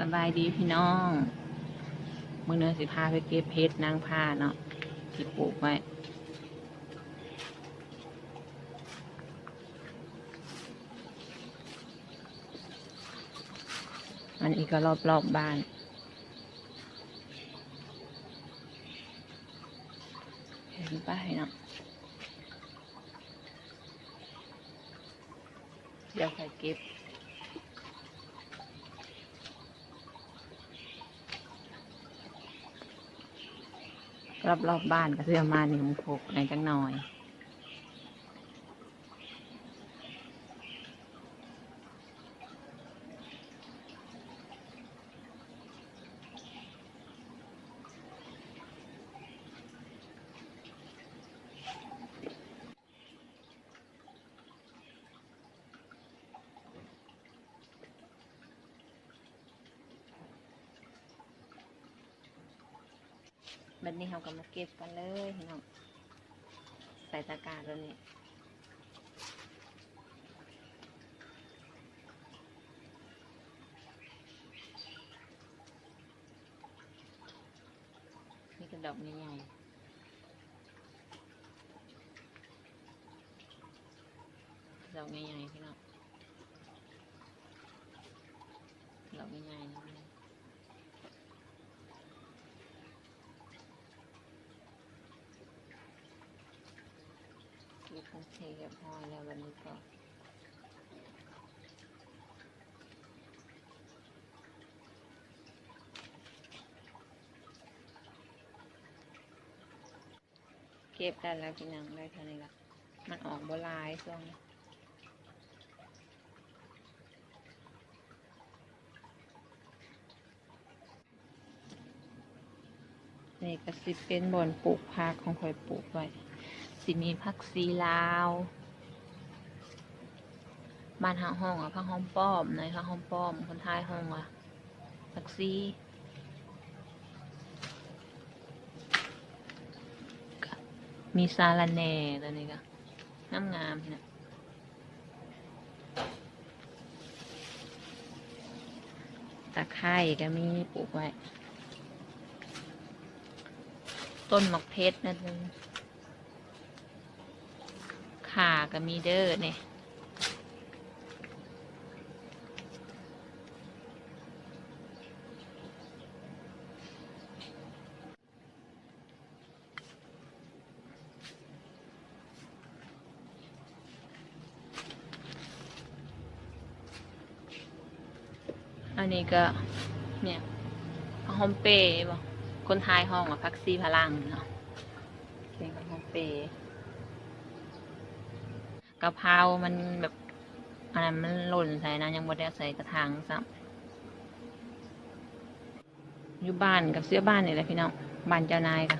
สบายดีพี่น้องมือเนื้อสิพาไปเก็บเพชรนางผ้าเนาะที่ปลูกไว้อันนี้ก็รอบๆบบ้านเห็นป้ายเนาะเดี๋ยวใครเก็บ รอบๆบบ้านก็เสื้อมาหนึ่งพกในจังหน่อย บัดนี้เราก็มาเก็บกันเลยพี่น้องใส่ตะกร้าตัวนี้นี่ก็ดอกใหญ่ดอกใหญ่ๆพี่น้องดอกใหญ่ๆนะ มีคงเทเรียบร้อแล้ววันนี้ก็เก็บได้แล้วพี่นางได้เท่านี้ละมันออกบลายช่วงนี้นี่ก็สิเป็นบอนปลูกผักของคอยปลูกไว้ สิมีผักซีลาวบ้านหาห้องอะผักหอมป้อมในผักหอมป้อม คนไทยห้องอะผักซีมีซาลาแหน่ตัวนี้ก็งามงามเนี่ยตะไคร่ก็มีปลูกไว้ ต้นหมกเพชรนั่นเอง ขาก็มีเด้อเนี่ยอันนี้ก็เนี่ยฮอมเปย์บ่คนไทยห้องอะพักซีพลังเนาะเก่งฮอมเปย์ กะเพรามันแบบอะไรมันหล่นใส่นะยังบ่ได้ใส่กระถางซ้ำอยู่บ้านกับเสื้อบ้านนี่แหละพี่น้องบ้านเจ้านายค่ะ